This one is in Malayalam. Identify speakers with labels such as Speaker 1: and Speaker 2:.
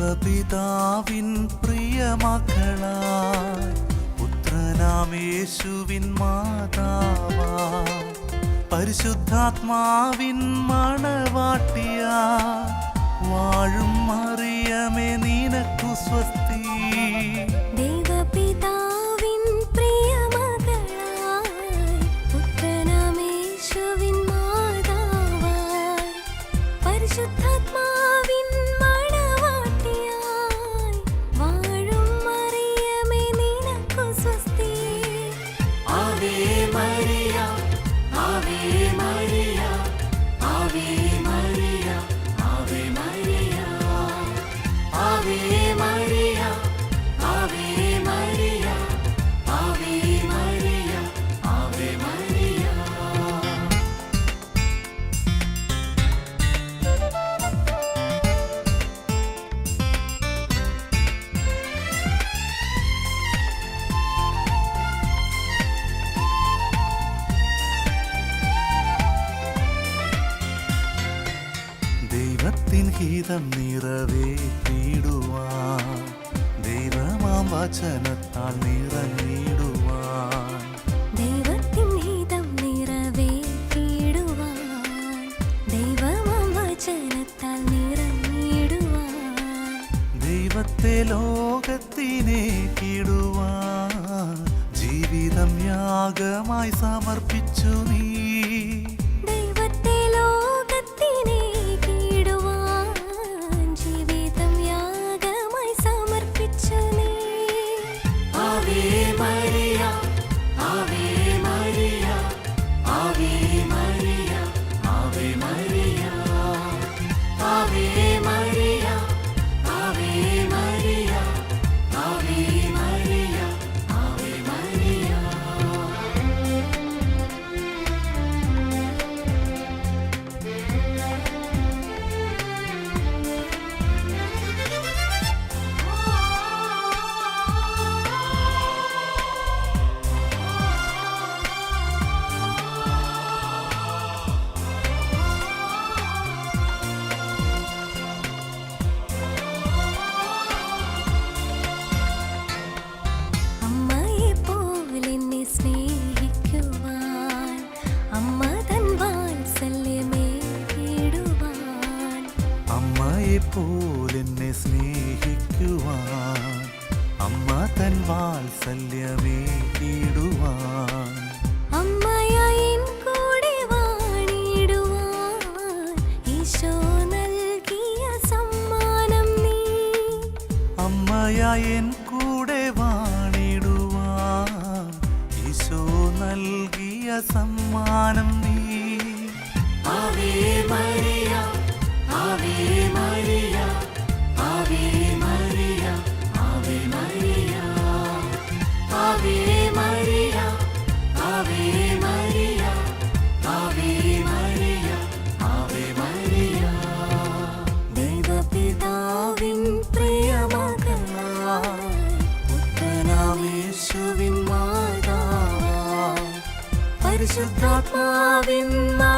Speaker 1: ദൈവപിതാവിൻ പ്രിയമക്കളായി പുത്രനാമേശുവിൻ മാതാവാ പരിശുദ്ധാത്മാവിൻ മണവാട്ടിയ. വാഴും മറിയമേ നിനക്കു സ്വസ്തി.
Speaker 2: ദൈവപിതാവിൻ പരിശുദ്ധാത്മാവിൻ
Speaker 1: Maria, Ave Maria. ഹിതം നിറവേറ്റിടുവാൻ ദൈവമാം വചനത്താൽ നിറഞ്ഞിടുവാൻ.
Speaker 2: ദൈവത്തിൻ ഹിതം നിറവേറ്റിടുവാൻ ദൈവമാം വചനത്താൽ നിറഞ്ഞിടുവാൻ.
Speaker 1: ദൈവത്തെ ലോകത്തിനെ കിടുവാൻ ജീവിതം യാഗമായി സമർപ്പിച്ചു നീ.
Speaker 2: അമ്മ തൻ വാത്സല്യമേ കീടുവാൻ അമ്മയായി കൂടെ വാണിടുവാൻ. ഈശോ നൽകിയ സമ്മാനം നീ.
Speaker 1: അമ്മയായി കൂടെ വാണിടുവാൻ. ഈശോ നൽകിയ സമ്മാനം നീ. Ave Maria Ave Maria పరిశుద్ధాత్మా విమ్మా